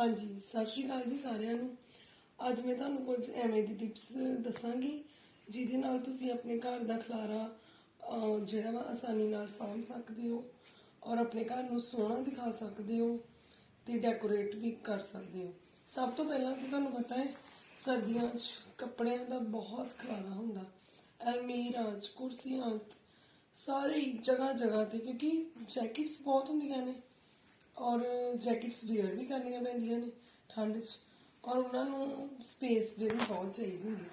ਹਾਂਜੀ ਸਤਿ ਸ਼੍ਰੀ ਅਕਾਲ ਜੀ ਸਾਰਿਆਂ ਨੂੰ। ਅੱਜ ਮੈਂ ਤੁਹਾਨੂੰ ਕੁਝ ਐਵੇਂ ਦੀ ਟਿਪਸ ਦੱਸਾਂਗੀ ਜਿਹਦੇ ਨਾਲ ਤੁਸੀਂ ਆਪਣੇ ਘਰ ਦਾ ਖਲਾਰਾ ਅਹ, ਜਿਹੜਾ ਵਾ ਆਸਾਨੀ ਨਾਲ ਸਾਂਭ ਸਕਦੇ ਹੋ ਔਰ ਆਪਣੇ ਘਰ ਨੂੰ ਸੋਹਣਾ ਦਿਖਾ ਸਕਦੇ ਹੋ ਤੇ ਡੈਕੋਰੇਟ ਵੀ ਕਰ ਸਕਦੇ ਹੋ। ਸਭ ਤੋਂ ਪਹਿਲਾਂ ਤਾਂ ਤੁਹਾਨੂੰ ਪਤਾ ਹੈ ਸਰਦੀਆਂ 'ਚ ਕੱਪੜਿਆਂ ਦਾ ਬਹੁਤ ਖਲਾਰਾ ਹੁੰਦਾ। ਅਲਮੀਰਾ 'ਚ ਕੁਰਸੀਆਂ 'ਚ ਸਾਰੇ ਜਗ੍ਹਾ ਜਗ੍ਹਾ ਤੇ ਕਿਉਂਕਿ ਜੈਕਟਸ ਬਹੁਤ ਹੁੰਦੀਆਂ ਨੇ। ਔਰ ਜੈਕਟਸ ਵੇਅਰ ਵੀ ਕਰਨੀਆਂ ਪੈਂਦੀਆਂ ਨੇ ਠੰਡ 'ਚ। ਔਰ ਉਹਨਾਂ ਨੂੰ ਸਪੇਸ ਜਿਹੜੀ ਬਹੁਤ ਚਾਹੀਦੀ ਹੁੰਦੀ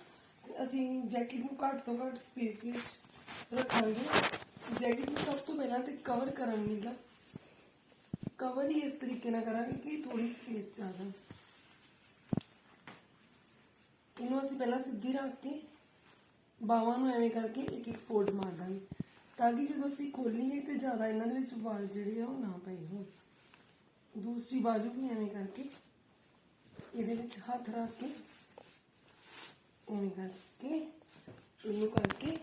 ਤੇ ਅਸੀਂ ਜੈਕਟ ਨੂੰ ਘੱਟ ਤੋਂ ਘੱਟ ਸਪੇਸ ਵਿੱਚ ਰੱਖਾਂਗੇ। ਜੈਕਟ ਨੂੰ ਸਭ ਤੋਂ ਪਹਿਲਾਂ ਤੇ ਕਵਰ ਕਰਨ ਦਾ ਕਵਰ ਹੀ ਇਸ ਤਰੀਕੇ ਨਾਲ ਕਰਾਂਗੇ ਕਿ ਥੋੜੀ ਸਪੇਸ ਚ ਆ ਜਾਵੇ ਇਹਨੂੰ ਅਸੀਂ ਪਹਿਲਾਂ ਸਿੱਧੀ ਰੱਖ ਕੇ ਬਾਹਾਂ ਨੂੰ ਐਵੇਂ ਕਰਕੇ ਇੱਕ ਇੱਕ ਫੋਲਡ ਮਾਰ ਦਾਂਗੇ। ਤਾਂ ਕਿ ਜਦੋਂ ਅਸੀਂ ਖੋਲੀਏ ਤੇ ਜ਼ਿਆਦਾ ਇਹਨਾਂ ਦੇ ਵਿੱਚ ਵਾਲ ਜਿਹੜੇ ਆ ਉਹ ਨਾ ਪਏ ਹੋਣ। ਦੂਸਰੀ ਬਾਜੂ ਵੀ ਐਵੇਂ ਕਰਕੇ ਇਹਦੇ ਵਿੱਚ ਹੱਥ ਰੱਖ ਕੇ ਐਵੇਂ ਕਰਕੇ ਇਹਨੂੰ ਕਰਕੇ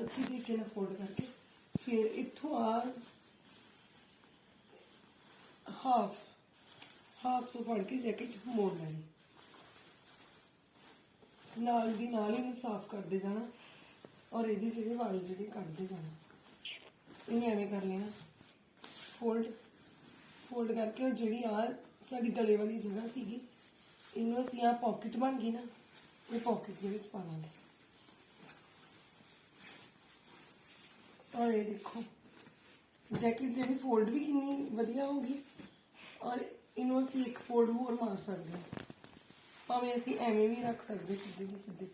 ਅੱਛੀ ਤਰੀਕੇ ਨਾਲ ਫੋਲਡ ਕਰਕੇ ਫਿਰ ਇੱਥੋਂ ਆ ਹਾਫ ਹਾਫ ਤੋਂ ਫੜ ਕੇ ਜੈਕਟ ਮੋੜ ਲੈਣੀ ਨਾਲ ਦੀ ਨਾਲ ਇਹਨੂੰ ਸਾਫ਼ ਕਰਦੇ ਜਾਣਾ ਔਰ ਇਹਦੇ ਜਿਹੜੇ ਵਾਲ ਜਿਹੜੇ ਕੱਢਦੇ ਜਾਣਾ ਇਹਨੂੰ ਐਵੇਂ ਕਰ ਲੈਣਾ ਫੋਲਡ ਫੋਲਡ ਕਰਕੇ ਉਹ ਜਿਹੜੀ ਆ ਸਾਡੀ ਗਲੇ ਵਾਲੀ ਜਗ੍ਹਾ ਸੀਗੀ, ਇਹਨੂੰ ਅਸੀਂ ਆ ਪਾਕਟ ਬਣ ਗਈ ਨਾ, ਇਹ ਪਾਕਟ ਦੇ ਵਿੱਚ ਪਾਵਾਂਗੇ। ਔਰ ਇਹ ਦੇਖੋ ਜੈਕਟ ਜਿਹੜੀ ਫੋਲਡ ਵੀ ਕਿੰਨੀ ਵਧੀਆ ਹੋ ਗਈ, ਔਰ ਇਹਨੂੰ ਅਸੀਂ ਇੱਕ ਫੋਲਡ ਹੋਰ ਮਾਰ ਸਕਦੇ ਹਾਂ। ਭਾਵੇਂ ਅਸੀਂ ਐਵੇਂ ਵੀ ਰੱਖ ਸਕਦੇ ਸਿੱਧੇ ਦੀ ਸਿੱਧੇ।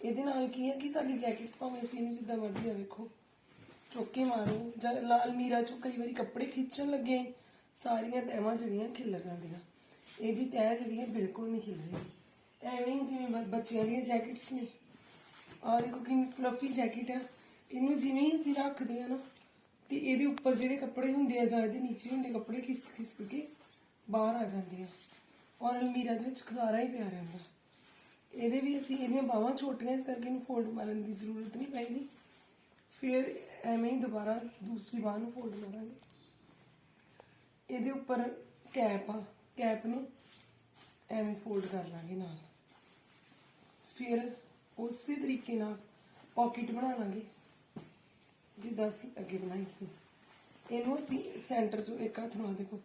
ਇਹਦੇ ਨਾਲ ਕੀ ਹੈ ਕਿ ਸਾਡੀ ਜੈਕਟਸ ਭਾਵੇਂ ਅਸੀਂ ਇਹਨੂੰ ਜਿੱਦਾਂ ਮਰਜ਼ੀ ਆ ਵੇਖੋ, ਚੁੱਕੇ ਮਾਰੋ, ਜਾਂ ਲਾਲ ਮੀਰਾ ਚੋਂ ਕਈ ਵਾਰੀ ਕੱਪੜੇ ਖਿੱਚਣ ਲੱਗੇ ਸਾਰੀਆਂ ਤੈਵਾਂ ਜਿਹੜੀਆਂ ਖਿਲਰ ਜਾਂਦੀਆਂ। ਇਹਦੀ ਤੈਅ ਜਿਹੜੀ ਹੈ ਬਿਲਕੁਲ ਨਹੀਂ ਖਿਲ ਰਹੀ ਐਵੇਂ ਹੀ ਜਿਵੇਂ ਬੱਚਿਆਂ ਦੀਆਂ ਜੈਕਟਸ ਨੇ। ਆਹ ਦੇਖੋ ਕਿੰਨੀ ਫਲਫੀ ਜੈਕਟ ਆ। ਇਹਨੂੰ ਜਿਵੇਂ ਹੀ ਅਸੀਂ ਰੱਖਦੇ ਆ ਨਾ, ਤੇ ਇਹਦੇ ਉੱਪਰ ਜਿਹੜੇ ਕੱਪੜੇ ਹੁੰਦੇ ਆ ਜਾਂ ਇਹਦੇ ਨੀਚੇ ਹੁੰਦੇ ਕੱਪੜੇ ਖਿਸਕ ਖਿਸਕ ਕੇ ਬਾਹਰ ਆ ਜਾਂਦੇ ਆ। ਔਰ ਅਲਮੀਰਾ ਦੇ ਵਿੱਚ ਖਲਾਰਾ ਹੀ ਪਿਆ ਰਹਿੰਦਾ। ਇਹਦੇ ਵੀ ਅਸੀਂ ਇਹਦੀਆਂ ਬਾਹਾਂ ਛੋਟੀਆਂ, ਇਸ ਕਰਕੇ ਇਹਨੂੰ ਫੋਲਡ ਮਾਰਨ ਦੀ ਜ਼ਰੂਰਤ ਨਹੀਂ ਪੈਣੀ ਫਿਰ ਐਵੇਂ ਹੀ ਦੁਬਾਰਾ ਦੂਸਰੀ ਬਾਹ ਨੂੰ ਫੋਲਡ ਮਾਰਾਂਗੇ। ਇਹਦੇ ਉੱਪਰ ਕੈਪ ਆ ਕੈਪ ਨੂੰ ਐਵੇਂ ਫੋਲਡ ਕਰ ਲਾਂਗੇ ਨਾਲ। ਫਿਰ ਉਸੇ ਤਰੀਕੇ ਨਾਲ ਪਾਕਟ ਬਣਾ ਲਾਂਗੇ, ਜਿੱਦਾਂ ਅਸੀਂ ਅੱਗੇ ਬਣਾਈ ਸੀ। ਇਹਨੂੰ ਅਸੀਂ ਸੈਂਟਰ ਚੋਂ ਇੱਕ ਹੱਥ ਨਾਲ ਦੇਖੋ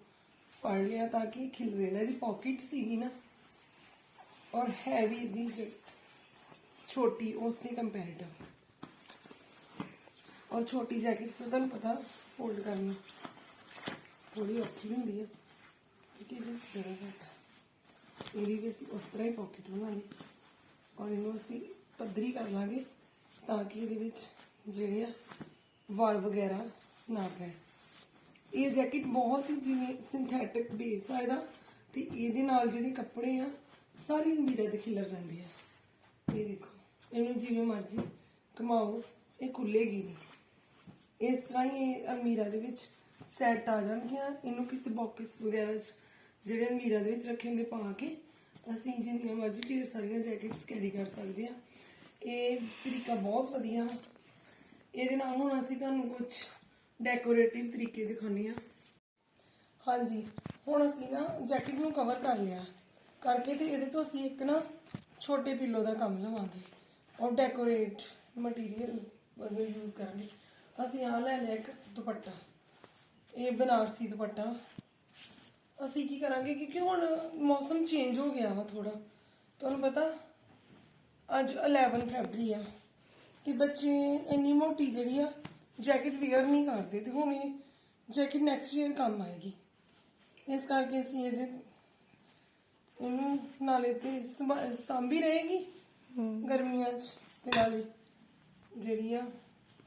ਫੜ ਲਿਆ ਤਾਂ ਕਿ ਖਿਲਰੇ ਨਾ ਇਹਦੀ ਪਾਕਟ ਸੀਗੀ ਨਾ, ਔਰ ਹੈਵੀ ਦੀ ਛੋਟੀ ਉਸ ਦੇ ਕੰਪੈਰੀਟਿਵ ਔਰ ਛੋਟੀ ਜੈਕਟਸ ਤਾਂ ਤੁਹਾਨੂੰ ਪਤਾ ਫੋਲਡ ਕਰਨੀ। ਥੋੜੀ ਔਖੀ ਹੁੰਦੀ ਹੈ ਕਿਉਂਕਿ ਇਹਦੇ ਵਿੱਚ ਜਗ੍ਹਾ ਘੱਟ ਇਹਦੀ ਵੀ ਅਸੀਂ ਉਸ ਤਰ੍ਹਾਂ ਹੀ ਪਾਕਟ ਬਣਾਉਣੀ। ਔਰ ਇਹਨੂੰ ਅਸੀਂ ਪੱਧਰੀ ਕਰ ਲਾਂਗੇ ਤਾਂ ਕਿ ਇਹਦੇ ਵਿੱਚ ਜਿਹੜੇ ਆ ਵਾਲ ਵਗੈਰਾ ਨਾ ਪੈਣ। ਇਹ ਜੈਕਟ ਬਹੁਤ ਹੀ ਜਿਵੇਂ ਸਿੰਥੈਟਿਕ ਬੇਸ ਆ ਇਹਦਾ ਤੇ ਇਹਦੇ ਨਾਲ ਜਿਹੜੇ ਕੱਪੜੇ ਆ, ਸਾਰੇ ਅਲਮੀਰਾ ਦੇ ਖਿਲਰ ਜਾਂਦੇ ਆ। ਇਹ ਦੇਖੋ, ਇਹਨੂੰ ਜਿਵੇਂ ਮਰਜ਼ੀ ਘਮਾਓ ਇਹ ਖੁੱਲੇਗੀ ਨਹੀਂ। ਇਸ ਤਰ੍ਹਾਂ ਹੀ ਇਹ ਅਲਮੀਰਾ ਦੇ ਵਿੱਚ ਸੈੱਟ ਆ ਜਾਣਗੀਆਂ। ਇਹਨੂੰ ਕਿਸੇ ਬਾਕਸ ਵਗੈਰਾ 'ਚ ਜਿਹੜੇ ਅਲਮੀਰਾ ਦੇ ਵਿੱਚ ਰੱਖੇ ਹੁੰਦੇ ਪਾ ਕੇ, ਅਸੀਂ ਜਿੰਨੀਆਂ ਮਰਜ਼ੀ ਢੇਰ ਸਾਰੀਆਂ ਜੈਕਟਸ ਕੈਰੀ ਕਰ ਸਕਦੇ ਆ ਇਹ ਤਰੀਕਾ ਬਹੁਤ ਵਧੀਆ। ਇਹਦੇ ਨਾਲ ਹੁਣ ਅਸੀਂ ਤੁਹਾਨੂੰ ਕੁਝ ਡੈਕੋਰੇਟਿਵ ਤਰੀਕੇ ਦਿਖਾਉਂਦੇ ਆ ਹਾਂਜੀ, ਹੁਣ ਅਸੀਂ ਨਾ ਜੈਕਟ ਨੂੰ ਕਵਰ ਕਰ ਲਿਆ। ਕਰਕੇ ਤੇ ਇਹਦੇ ਤੋਂ ਅਸੀਂ ਇੱਕ ਨਾ ਛੋਟੇ ਪਿੱਲੋ ਦਾ ਕੰਮ ਲਵਾਂਗੇ। ਔਰ ਡੈਕੋਰੇਟ ਮਟੀਰੀਅਲ ਵਜੋਂ ਯੂਜ਼ ਕਰਾਂਗੇ। ਅਸੀਂ ਆ ਲੈ ਲਿਆ ਇੱਕ ਦੁਪੱਟਾ। ਇਹ ਬਨਾਰਸੀ ਦੁਪੱਟਾ। ਅਸੀਂ ਕੀ ਕਰਾਂਗੇ ਕਿਉਂਕਿ ਹੁਣ ਮੌਸਮ ਚੇਂਜ ਹੋ ਗਿਆ ਵਾ ਥੋੜਾ ਤੁਹਾਨੂੰ ਪਤਾ ਅੱਜ 11 ਫੈਬਰੀ ਆ। ਤੇ ਬੱਚੇ ਇੰਨੀ ਮੋਟੀ ਜਿਹੜੀ ਆ ਜੈਕਟ ਵੇਅਰ ਨਹੀਂ ਕਰਦੇ। ਤੇ ਹੁਣ ਇਹ ਜੈਕਟ ਨੈਕਸਟ ਈਅਰ ਕੰਮ ਆਏਗੀ। ਇਸ ਕਰਕੇ ਅਸੀਂ ਇਹਦੇ ਇਹਨੂੰ ਨਾਲੇ ਤੇ ਸੰਭਾ- ਸਾਂਭੀ ਰਹੇਗੀ ਗਰਮੀਆਂ 'ਚ। ਤੇ ਨਾਲੇ ਜਿਹੜੀ ਆ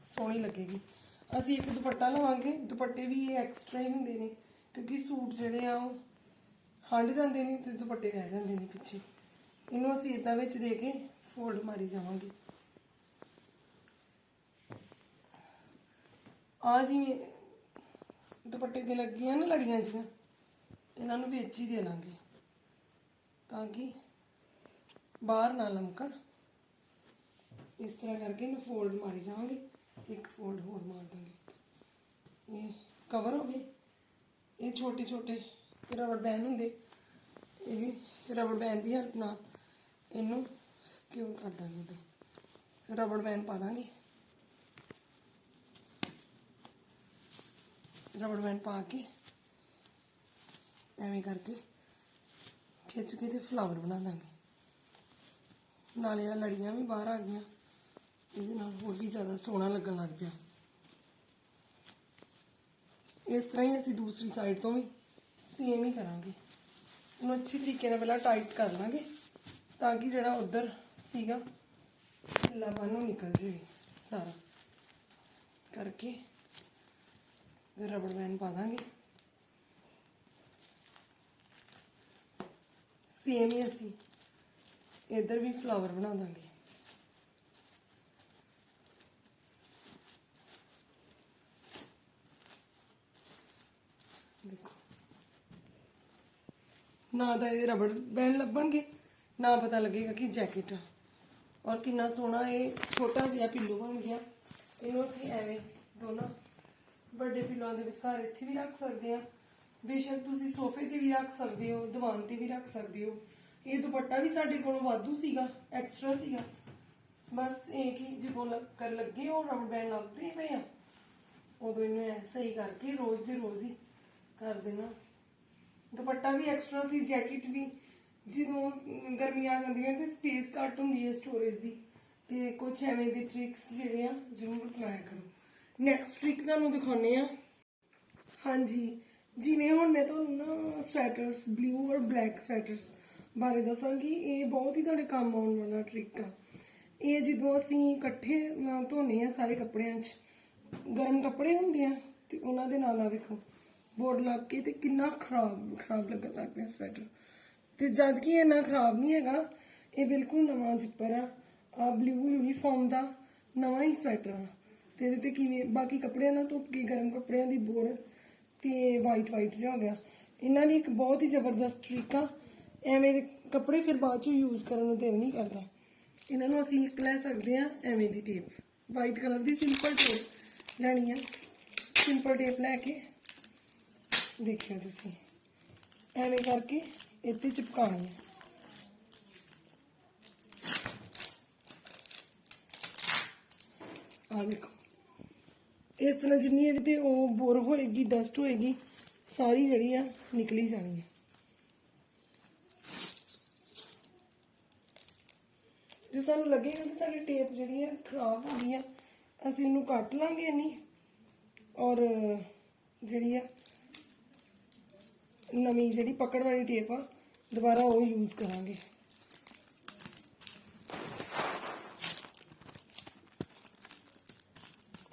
ਸੋਹਣੀ ਲੱਗੇਗੀ। ਅਸੀਂ ਇੱਕ ਦੁਪੱਟਾ ਲਵਾਂਗੇ। ਦੁਪੱਟੇ ਵੀ ਇਹ ਐਕਸਟਰਾ ਹੀ ਹੁੰਦੇ ਨੇ, ਕਿਉਂਕਿ ਸੂਟ ਜਿਹੜੇ ਆ ਉਹ ਹੰਡ ਜਾਂਦੇ ਨੇ ਤੇ ਦੁਪੱਟੇ ਰਹਿ ਜਾਂਦੇ ਨੇ ਪਿੱਛੇ। ਇਹਨੂੰ ਅਸੀਂ ਇਦਾਂ ਵਿੱਚ ਦੇ ਕੇ ਫੋਲਡ ਮਾਰੀ ਜਾਵਾਂਗੇ। ਆ ਜਿਵੇਂ ਦੁਪੱਟੇ ਤੇ ਲੱਗੀਆਂ ਨਾ ਲੜੀਆਂ ਜੀਆਂ ਇਹਨਾਂ ਨੂੰ ਵੇਚ ਹੀ ਦੇ ਲਾਂਗੇ ਤਾਂ ਕਿ ਬਾਹਰ ਨਾ ਲਮਕਣ ਇਸ ਤਰ੍ਹਾਂ ਕਰਕੇ ਇਹਨੂੰ ਫੋਲਡ ਮਾਰੀ ਜਾਵਾਂਗੇ। ਇੱਕ ਫੋਲਡ ਹੋਰ ਮਾਰ ਦਾਂਗੇ ਇਹ ਕਵਰ ਹੋ ਗਏ। ਇਹ ਛੋਟੇ ਛੋਟੇ ਰਬੜ ਬੈਂਡ ਹੁੰਦੇ। ਇਹ ਰਬੜ ਬੈਂਡ ਦੀ ਹੈਲਪ ਨਾਲ ਇਹਨੂੰ ਸਿਕਿਉਰ ਕਰ ਦਾਂਗੇ ਤੇ ਰਬੜ ਬੈਂਡ ਪਾ ਦਾਂਗੇ। ਰਬੜ ਬੈਂਡ ਪਾ ਕੇ ਐਵੇਂ ਕਰਕੇ ਖਿੱਚ ਕੇ ਤੇ ਫਲਾਵਰ ਬਣਾ ਦਾਂਗੇ। ਨਾਲੇ ਆ ਲੜੀਆਂ ਵੀ ਬਾਹਰ ਆ ਗਈਆਂ। ਇਹਦੇ ਨਾਲ ਹੋਰ ਵੀ ਜ਼ਿਆਦਾ ਸੋਹਣਾ ਲੱਗਣ ਲੱਗ ਪਿਆ। ਇਸ ਤਰ੍ਹਾਂ ਹੀ ਅਸੀਂ ਦੂਸਰੀ ਸਾਈਡ ਤੋਂ ਵੀ ਸੇਮ ਹੀ ਕਰਾਂਗੇ। ਇਹਨੂੰ ਅੱਛੇ ਤਰੀਕੇ ਨਾਲ ਪਹਿਲਾਂ ਟਾਈਟ ਕਰ ਲਾਂਗੇ ਤਾਂ ਕਿ ਜਿਹੜਾ ਉਧਰ ਸੀਗਾ ਢਿੱਲਾਪਨ ਨੂੰ ਨਿਕਲ ਜਾਵੇ ਸਾਰਾ। ਕਰਕੇ ਰਬੜ ਬੈਂਡ ਪਾ ਦਾਂਗੇ। ਸੇਮ ਹੀ ਅਸੀਂ ਇੱਧਰ ਵੀ ਫਲਾਵਰ ਬਣਾ ਦਾਂਗੇ ਦੇਖੋ ਨਾ ਤਾਂ ਇਹ ਰਬੜ ਬੈਂਡ ਲੱਭਣਗੇ, ਨਾ ਪਤਾ ਲੱਗੇਗਾ ਕਿ ਜੈਕਟ ਆ। ਔਰ ਕਿੰਨਾ ਸੋਹਣਾ ਇਹ ਛੋਟਾ ਜਿਹਾ ਪਿੱਲੋ ਬਣ ਗਿਆ। ਇਹਨੂੰ ਅਸੀਂ ਐਵੇਂ ਦੋਨੋਂ ਵੱਡੇ ਪਿੱਲੋਆਂ ਦੇ ਵਿਚਕਾਰ ਇੱਥੇ ਵੀ ਰੱਖ ਸਕਦੇ ਆ ਬੇਸ਼ੱਕ ਤੁਸੀਂ ਸੋਫੇ ਤੇ ਵੀ ਰੱਖ ਸਕਦੇ ਹੋ, ਦੀਵਾਨ ਤੇ ਵੀ ਰੱਖ ਸਕਦੇ ਹੋ। ਇਹ ਦੁਪੱਟਾ ਵੀ ਸਾਡੇ ਕੋਲ ਵਾਧੂ ਸੀਗਾ ਐਕਸਟਰਾ ਸੀਗਾ। ਬਸ ਇਹ ਕਿ ਜਦੋਂ ਲੱਗ- ਕਰ ਲੱਗੇ ਉਹ ਰਬੜ ਬੈਂਡ ਲੱਭਦੇ ਪਏ ਆ। ਉਦੋਂ ਇਹਨੂੰ ਸਹੀ ਕਰਕੇ ਰੋਜ਼ ਦੇ ਰੋਜ਼ ਹੀ ਕਰ ਦੇਣਾ। ਦੁਪੱਟਾ ਵੀ ਐਕਸਟਰਾ ਸੀ ਜੈਕਟ ਵੀ ਜਦੋਂ ਗਰਮੀ ਆ ਜਾਂਦੀ ਤੇ ਸਪੇਸ ਘੱਟ ਹੁੰਦੀ ਹੈ ਸਟੋਰੇਜ ਦੀ। ਤੇ ਕੁਝ ਐਵੇਂ ਦੇ ਟ੍ਰਿਕਸ ਜਿਹੜੇ ਆ, ਜ਼ਰੂਰ ਅਪਲਾਇਆ ਕਰੋ। ਨੈਕਸਟ ਟ੍ਰਿਕ ਤੁਹਾਨੂੰ ਦਿਖਾਉਣੇ ਆ ਹਾਂਜੀ, ਜਿਵੇਂ ਹੁਣ ਮੈਂ ਤੁਹਾਨੂੰ ਨਾ ਸਵੈਟਰਸ ਬਲੂ ਔਰ ਬਲੈਕ ਸਵੈਟਰਸ ਬਾਰੇ ਦੱਸਾਂਗੀ, ਇਹ ਬਹੁਤ ਹੀ ਤੁਹਾਡੇ ਕੰਮ ਆਉਣ ਵਾਲਾ ਟ੍ਰਿਕ ਆ। ਇਹ ਜਦੋਂ ਅਸੀਂ ਇਕੱਠੇ ਧੋਨੇ ਆ ਸਾਰੇ ਕੱਪੜਿਆਂ 'ਚ, ਗਰਮ ਕੱਪੜੇ ਹੁੰਦੇ ਆ, ਤੇ ਉਹਨਾਂ ਦੇ ਨਾਲ ਆ ਵੇਖੋ। ਬੋਰਡ ਲੱਗ ਕੇ ਤੇ ਕਿੰਨਾ ਖਰਾਬ ਖਰਾਬ ਲੱਗਣ ਲੱਗ ਪਿਆ ਸਵੈਟਰ ਤੇ ਜਦ ਕਿ ਇਹ ਇੰਨਾ ਖਰਾਬ ਨਹੀਂ ਹੈਗਾ, ਇਹ ਬਿਲਕੁਲ ਨਵਾਂ ਜਿੱਪਰ ਆ ਆ ਬਲੂ ਯੂਨੀਫਾਰਮ ਦਾ ਨਵਾਂ ਹੀ ਸਵੈਟਰ ਆ। ਤੇ ਇਹਦੇ ਤੇ ਕਿਵੇਂ, ਬਾਕੀ ਕੱਪੜਿਆਂ ਨਾਲ ਧੁੱਪ ਕੇ ਗਰਮ ਕੱਪੜਿਆਂ ਦੀ ਬੋਰਡ ਤੇ ਵਾਈਟ ਵਾਈਟ ਜਿਹਾ ਹੋ ਗਿਆ। ਇਹਨਾਂ ਲਈ ਇੱਕ ਬਹੁਤ ਹੀ ਜ਼ਬਰਦਸਤ ਟ੍ਰਿਕ ਐਵੇਂ ਦੇ ਕੱਪੜੇ ਫਿਰ ਬਾਅਦ ਚ ਯੂਜ਼ ਕਰਨ ਨੂੰ ਦਿਲ ਨਹੀਂ ਕਰਦਾ। ਇਹਨਾਂ ਨੂੰ ਅਸੀਂ ਇੱਕ ਲੈ ਸਕਦੇ ਆ, ਐਵੇਂ ਦੀ ਟੇਪ ਵਾਈਟ ਕਲਰ ਦੀ ਸਿੰਪਲ ਟੇਪ ਲੈਣੀ ਆ। ਸਿੰਪਲ ਟੇਪ ਲੈ ਕੇ ਦੇਖਿਓ ਤੁਸੀਂ। ਐਵੇਂ ਕਰਕੇ ਇੱਥੇ ਚਿਪਕਾਉਣੀ ਹੈ। ਆ ਦੇਖੋ। ਇਸ ਤਰ੍ਹਾਂ ਜਿੰਨੀ ਇਹਦੇ ਤੇ ਉਹ ਬੋਰ ਹੋਏਗੀ ਡਸਟ ਹੋਏਗੀ, ਸਾਰੀ ਜਿਹੜੀ ਆ ਨਿਕਲੀ ਜਾਣੀ ਹੈ। ਜੇ ਸਾਨੂੰ ਲੱਗੇਗਾ ਕਿ ਸਾਡੀ ਟੇਪ ਜਿਹੜੀ ਹੈ ਖਰਾਬ ਹੋ ਗਈ ਆ, ਅਸੀਂ ਇਹਨੂੰ ਕੱਟ ਲਾਂਗੇ ਨਹੀਂ ਔਰ ਜਿਹੜੀ ਆ ਨਵੀਂ ਜਿਹੜੀ ਪਕੜ ਵਾਲੀ ਟੇਪ ਆ, ਦੁਬਾਰਾ ਉਹ ਯੂਜ਼ ਕਰਾਂਗੇ।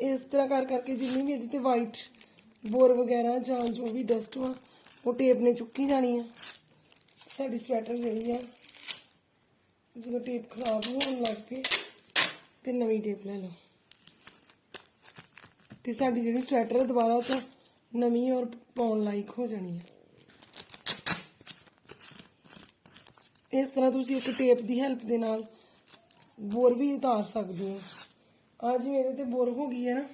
ਇਸ ਤਰ੍ਹਾਂ ਕਰ ਕਰਕੇ ਜਿੰਨੀ ਵੀ ਇਹਦੇ ਤੇ ਵਾਈਟ ਬੋਰ ਵਗੈਰਾ ਜਾਂ ਜੋ ਵੀ ਡਸਟ ਵਾ, ਉਹ ਟੇਪ ਨੇ ਚੁੱਕੀ ਜਾਣੀ ਆ। ਸਾਡੀ ਸਵੈਟਰ ਜਿਹੜੀ ਆ, ਜਦੋਂ ਟੇਪ ਖਰਾਬ ਹੋਣ ਲੱਗ ਪਏ, ਤੇ ਨਵੀਂ ਟੇਪ ਲੈ ਲਓ। ਤੇ ਸਾਡੀ ਜਿਹੜੀ ਸਵੈਟਰ ਆ, ਦੁਬਾਰਾ ਤੋਂ ਨਵੀਂ ਔਰ ਪਾਉਣ ਲਾਇਕ ਹੋ ਜਾਣੀ ਹੈ ਇਸ ਤਰ੍ਹਾਂ ਤੁਸੀਂ ਇੱਕ ਟੇਪ ਦੀ ਹੈਲਪ ਦੇ ਨਾਲ ਬੋਰ ਵੀ ਉਤਾਰ ਸਕਦੇ ਹੋ। ਆ ਜਿਵੇਂ ਇਹਦੇ ਤੇ ਬੋਰ ਹੋ ਗਈ ਹੈ ਨਾ।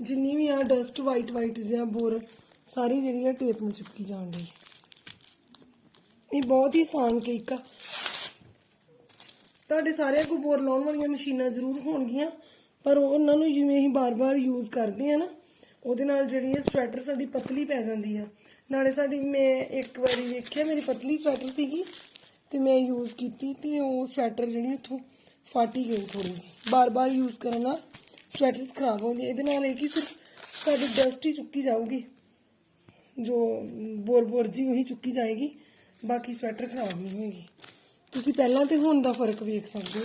ਜਿੰਨੀ ਵੀ ਆ ਡਸਟ ਵਾਈਟ ਵਾਈਟ ਜਿਹਾ ਬੋਰ, ਸਾਰੀ ਜਿਹੜੀ ਆ ਟੇਪ ਨੂੰ ਚਿਪਕੀ ਜਾਣ ਦੀ ਇਹ ਬਹੁਤ ਹੀ ਆਸਾਨ ਟ੍ਰਿਕ ਆ। ਤੁਹਾਡੇ ਸਾਰਿਆਂ ਕੋਲ ਬੋਰ ਲਾਉਣ ਵਾਲੀਆਂ ਮਸ਼ੀਨਾਂ ਜ਼ਰੂਰ ਹੋਣਗੀਆਂ, ਪਰ ਉਹਨਾਂ ਨੂੰ ਜਿਵੇਂ ਅਸੀਂ ਬਾਰ-ਬਾਰ ਯੂਜ਼ ਕਰਦੇ ਆ ਨਾ, ਉਹਦੇ ਨਾਲ ਜਿਹੜੀ ਇਹ ਸਵੈਟਰ ਸਾਡੀ ਪਤਲੀ ਪੈ ਜਾਂਦੀ ਆ। ਨਾਲੇ ਸਾਡੀ ਮੈਂ ਇੱਕ ਵਾਰੀ ਵੇਖਿਆ, ਮੇਰੀ ਪਤਲੀ ਸਵੈਟਰ ਸੀਗੀ, ਤੇ ਮੈਂ ਯੂਜ਼ ਕੀਤੀ ਤੇ ਉਹ ਸਵੈਟਰ ਜਿਹੜੀ ਇੱਥੋਂ ਫਾਟੀ ਗਈ ਥੋੜੀ ਸੀ ਬਾਰ-ਬਾਰ ਯੂਜ਼ ਕਰਨ ਨਾਲ ਸਵੈਟਰਸ ਖਰਾਬ ਹੋ ਗਏ ਇਹਦੇ ਨਾਲ ਇਹ ਕਿ ਸਿਰਫ ਸਾਡੀ ਡਸਟ ਹੀ ਚੁੱਕੀ ਜਾਊਗੀ, ਜੋ ਬੋਰ-ਬੋਰ ਜੀ ਉਹੀ ਚੁੱਕੀ ਜਾਏਗੀ। ਬਾਕੀ ਸਵੈਟਰ ਖਰਾਬ ਨਹੀਂ ਹੋਏਗੀ ਤੁਸੀਂ ਪਹਿਲਾਂ ਤੇ ਹੁਣ ਦਾ ਫ਼ਰਕ ਵੇਖ ਸਕਦੇ ਹੋ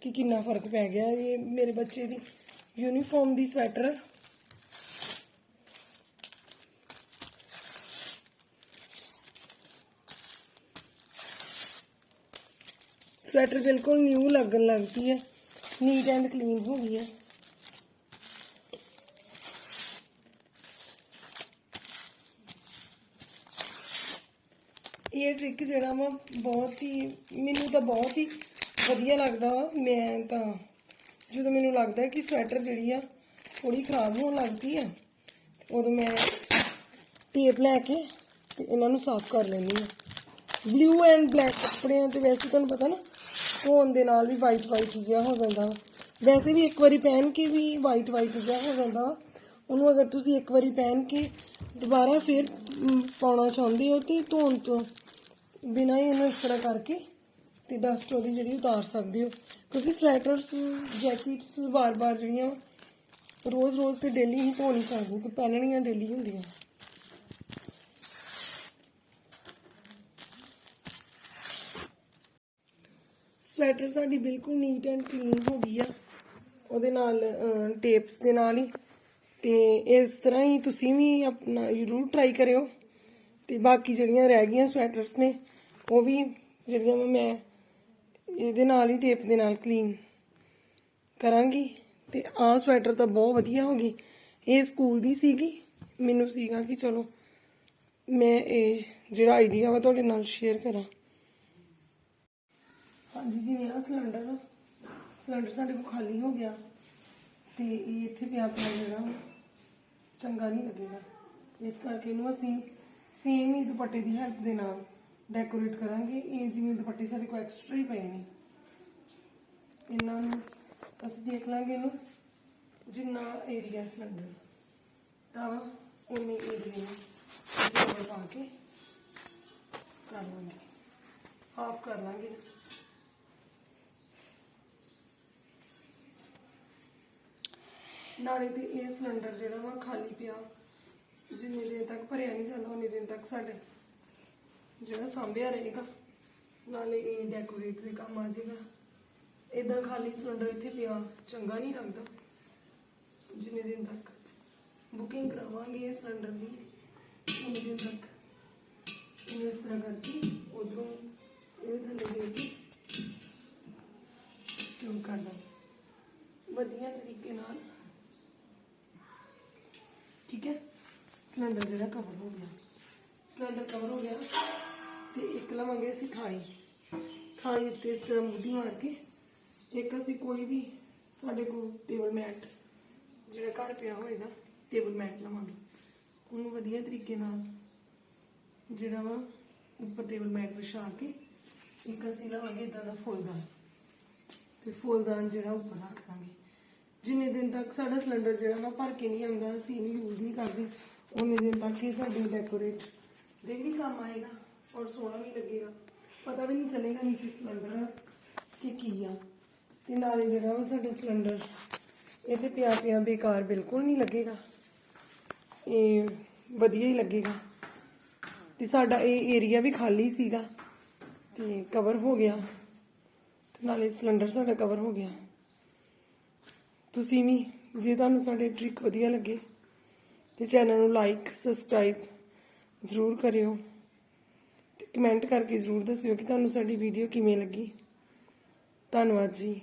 ਕਿ ਕਿੰਨਾ ਫ਼ਰਕ ਪੈ ਗਿਆ। ਇਹ ਮੇਰੇ ਬੱਚੇ ਦੀ ਯੂਨੀਫਾਰਮ ਦੀ ਸਵੈਟਰ। ਸਵੈਟਰ ਬਿਲਕੁਲ ਨਿਊ ਲੱਗਣ ਲੱਗ ਪਈ ਹੈ। ਨੀਟ ਐਂਡ ਕਲੀਨ ਹੋ ਗਈ ਹੈ। ਇਹ ਟ੍ਰਿਕ ਜਿਹੜਾ ਵਾ ਬਹੁਤ ਹੀ, ਮੈਨੂੰ ਤਾਂ ਬਹੁਤ ਹੀ ਵਧੀਆ ਲੱਗਦਾ ਵਾ। ਮੈਂ ਤਾਂ ਜਦੋਂ ਮੈਨੂੰ ਲੱਗਦਾ ਕਿ ਸਵੈਟਰ ਜਿਹੜੀ ਆ ਥੋੜੀ ਖਰਾਬ ਹੋਣ ਲੱਗਦੀ ਆ, ਉਦੋਂ ਮੈਂ ਟੇਪ ਲੈ ਕੇ ਤੇ ਇਹਨਾਂ ਨੂੰ ਸਾਫ਼ ਕਰ ਲੈਂਦੀ ਆ। ਬਲੂ ਐਂਡ ਬਲੈਕ ਕੱਪੜਿਆਂ ਤੇ ਵੈਸੇ ਤੁਹਾਨੂੰ ਪਤਾ ਨਾ, ਧੋਣ ਦੇ ਨਾਲ ਵੀ ਵਾਈਟ ਵਾਈਟ ਜਿਹਾ ਹੋ ਜਾਂਦਾ ਵਾ। ਵੈਸੇ ਵੀ ਇੱਕ ਵਾਰੀ ਪਹਿਨ ਕੇ ਵੀ ਵਾਈਟ ਵਾਈਟ ਜਿਹਾ ਹੋ ਜਾਂਦਾ ਵਾ। ਉਹਨੂੰ ਅਗਰ ਤੁਸੀਂ ਇੱਕ ਵਾਰੀ ਪਹਿਨ ਕੇ ਦੁਬਾਰਾ ਫਿਰ ਪਾਉਣਾ ਚਾਹੁੰਦੇ ਹੋ ਤੇ ਧੋਣ ਤੋਂ ਬਿਨਾਂ ਹੀ ਇਹਨੂੰ ਇਸ ਤਰ੍ਹਾਂ ਕਰਕੇ ਤੇ ਡਸਟ ਉਹਦੀ ਜਿਹੜੀ ਉਤਾਰ ਸਕਦੇ ਹੋ। ਕਿਉਂਕਿ ਸਵੈਟਰਸ ਜੈਕਟਸ ਵਾਰ-ਵਾਰ ਜਿਹੜੀਆਂ ਰੋਜ਼-ਰੋਜ਼ ਤੇ ਡੇਲੀ ਹੀ ਧੋ ਨਹੀਂ ਸਕਦੇ ਤੇ ਪਹਿਨਣੀਆਂ ਡੇਲੀ ਹੁੰਦੀਆਂ। ਸਵੈਟਰ ਸਾਡੀ ਬਿਲਕੁਲ ਨੀਟ ਐਂਡ ਕਲੀਨ ਹੋ ਗਈ ਆ। ਉਹਦੇ ਨਾਲ ਟੇਪਸ ਦੇ ਨਾਲ ਹੀ। ਤੇ ਇਸ ਤਰ੍ਹਾਂ ਹੀ ਤੁਸੀਂ ਵੀ ਆਪਣਾ ਜ਼ਰੂਰ ਟਰਾਈ ਕਰਿਓ। ਤੇ ਬਾਕੀ ਜਿਹੜੀਆਂ ਰਹਿ ਗਈਆਂ ਸਵੈਟਰਸ ਨੇ, ਉਹ ਵੀ ਜਿਹੜੀਆਂ ਵਾ ਮੈਂ ਇਹਦੇ ਨਾਲ ਹੀ ਟੇਪ ਦੇ ਨਾਲ ਕਲੀਨ ਕਰਾਂਗੀ। ਤੇ ਆਹ ਸਵੈਟਰ ਤਾਂ ਬਹੁਤ ਵਧੀਆ ਹੋ ਗਈ। ਇਹ ਸਕੂਲ ਦੀ ਸੀਗੀ। ਮੈਨੂੰ ਸੀਗਾ ਕਿ ਚਲੋ ਮੈਂ ਇਹ ਜਿਹੜਾ ਆਈਡੀਆ ਵਾ ਤੁਹਾਡੇ ਨਾਲ ਸ਼ੇਅਰ ਕਰਾਂ। ਹਾਂਜੀ ਜਿਵੇਂ ਆ ਸਿਲੰਡਰ ਸਿਲੰਡਰ ਸਾਡੇ ਕੋਲ ਖਾਲੀ ਹੋ ਗਿਆ। ਤੇ ਇਹ ਇੱਥੇ ਪਿਆ ਪਿਆ ਜਿਹੜਾ ਚੰਗਾ ਨਹੀਂ ਲੱਗੇਗਾ। ਇਸ ਕਰਕੇ ਇਹਨੂੰ ਅਸੀਂ ਸੇਮ ਹੀ ਦੁਪੱਟੇ ਦੀ ਹੈਲਪ ਦੇ ਨਾਲ ਡੈਕੋਰੇਟ ਕਰਾਂਗੇ। ਇਹ ਜਿਵੇਂ ਦੁਪੱਟੇ ਸਾਡੇ ਕੋਲ ਐਕਸਟਰਾ ਹੀ ਪਏ ਨੇ। ਇਹਨਾਂ ਨੂੰ ਅਸੀਂ ਦੇਖ ਲਾਂਗੇ ਇਹਨੂੰ, ਜਿੰਨਾ ਏਰੀਆ ਸਿਲੰਡਰ ਤਾਂ ਉਨੇ ਏਰੀਆ ਨੂੰ ਪਾ ਕੇ ਕਰ ਲਾਂਗੇ। ਹਾਫ ਕਰ ਲਾਂਗੇ। ਨਾਲੇ ਤੇ ਇਹ ਸਿਲੰਡਰ ਜਿਹੜਾ ਵਾ ਖਾਲੀ ਪਿਆ ਜਿੰਨੀ ਦੇਰ ਤੱਕ ਭਰਿਆ ਨਹੀਂ ਜਾਂਦਾ, ਉਨੀ ਦਿਨ ਤੱਕ ਸਾਡੇ ਜਿਹੜਾ ਸਾਂਭਿਆ ਰਹੇਗਾ, ਨਾਲੇ ਇਹ ਡੈਕੋਰੇਟ ਦੇ ਕੰਮ ਆ ਜਾਏਗਾ। ਇਦਾਂ ਖਾਲੀ ਸਿਲੰਡਰ ਇੱਥੇ ਪਿਆ, ਚੰਗਾ ਨਹੀਂ ਲੱਗਦਾ। ਜਿੰਨੇ ਦਿਨ ਤੱਕ ਬੁਕਿੰਗ ਕਰਾਵਾਂਗੇ ਇਹ ਸਿਲੰਡਰ ਦੀ, ਉਨੀ ਦਿਨ ਤੱਕ। ਇਹਨੂੰ ਇਸ ਤਰ੍ਹਾਂ ਕਰਕੇ ਉਧਰੋਂ ਇਹਦੇ ਥੱਲੇ ਦੇ ਕੇ ਕਿਉਂ ਕਰਦਾ? ਵਧੀਆ ਤਰੀਕੇ ਨਾਲ। ਠੀਕ ਹੈ? ਸਿਲੰਡਰ ਜਿਹੜਾ ਕਵਰ ਹੋ ਗਿਆ। ਸਿਲੰਡਰ ਕਵਰ ਹੋ ਗਿਆ ਤੇ ਇੱਕ ਲਵਾਂਗੇ ਅਸੀਂ ਥਾਲੀ। ਖਾਣੀ ਉੱਤੇ ਇਸ ਤਰ੍ਹਾਂ ਮੁੱਢੀ ਮਾਰ ਕੇ ਇੱਕ ਅਸੀਂ ਕੋਈ ਵੀ ਸਾਡੇ ਕੋਲ ਟੇਬਲ ਮੈਟ ਜਿਹੜਾ ਘਰ ਪਿਆ ਹੋਏਗਾ ਟੇਬਲ ਮੈਟ ਲਵਾਂਗੇ। ਉਹਨੂੰ ਵਧੀਆ ਤਰੀਕੇ ਨਾਲ ਜਿਹੜਾ ਵਾ ਉੱਪਰ ਟੇਬਲ ਮੈਟ ਵਿਛਾ ਕੇ ਇੱਕ ਅਸੀਂ ਲਵਾਂਗੇ ਇਦਾਂ ਦਾ ਫੁੱਲਦਾਨ। ਤੇ ਫੁੱਲਦਾਨ ਜਿਹੜਾ ਉੱਪਰ ਰੱਖ ਦਾਂਗੇ। ਜਿੰਨੇ ਦਿਨ ਤੱਕ ਸਾਡਾ ਸਿਲੰਡਰ ਜਿਹੜਾ ਵਾ ਭਰ ਕੇ ਨਹੀਂ ਆਉਂਦਾ, ਅਸੀਂ ਇਹਨੂੰ ਯੂਜ਼ ਨਹੀਂ ਕਰਦੇ। ਉਹਨੇ ਦਿਨ ਤੱਕ ਇਹ ਸਾਡੇ ਡੈਕੋਰੇਟ ਦੇ ਵੀ ਕੰਮ ਆਏਗਾ ਔਰ ਸੋਹਣਾ ਵੀ ਲੱਗੇਗਾ। ਪਤਾ ਵੀ ਨਹੀਂ ਚੱਲੇਗਾ ਨੀਚੇ ਸਿਲੰਡਰ ਕਿ ਕੀ ਆ। ਤੇ ਨਾਲੇ ਜਿਹੜਾ ਵਾ ਸਾਡਾ ਸਿਲੰਡਰ ਇੱਥੇ ਪਿਆ ਪਿਆ ਬੇਕਾਰ ਬਿਲਕੁਲ ਨਹੀਂ ਲੱਗੇਗਾ। ਇਹ ਵਧੀਆ ਹੀ ਲੱਗੇਗਾ। ਤੇ ਸਾਡਾ ਇਹ ਏਰੀਆ ਵੀ ਖਾਲੀ ਸੀਗਾ ਤੇ ਕਵਰ ਹੋ ਗਿਆ। ਤੇ ਨਾਲੇ ਸਿਲੰਡਰ ਸਾਡਾ ਕਵਰ ਹੋ ਗਿਆ। ਤੁਸੀਂ ਵੀ, ਜੇ ਤੁਹਾਨੂੰ ਸਾਡੇ ਟ੍ਰਿਕ ਵਧੀਆ ਲੱਗੇ ਤੇ ਚੈਨਲ ਨੂੰ ਲਾਈਕ ਸਬਸਕ੍ਰਾਈਬ ਜ਼ਰੂਰ ਕਰਿਓ ਤੇ ਕਮੈਂਟ ਕਰਕੇ ਜ਼ਰੂਰ ਦੱਸਿਓ ਕਿ ਤੁਹਾਨੂੰ ਸਾਡੀ ਵੀਡੀਓ ਕਿਵੇਂ ਲੱਗੀ। ਧੰਨਵਾਦ ਜੀ।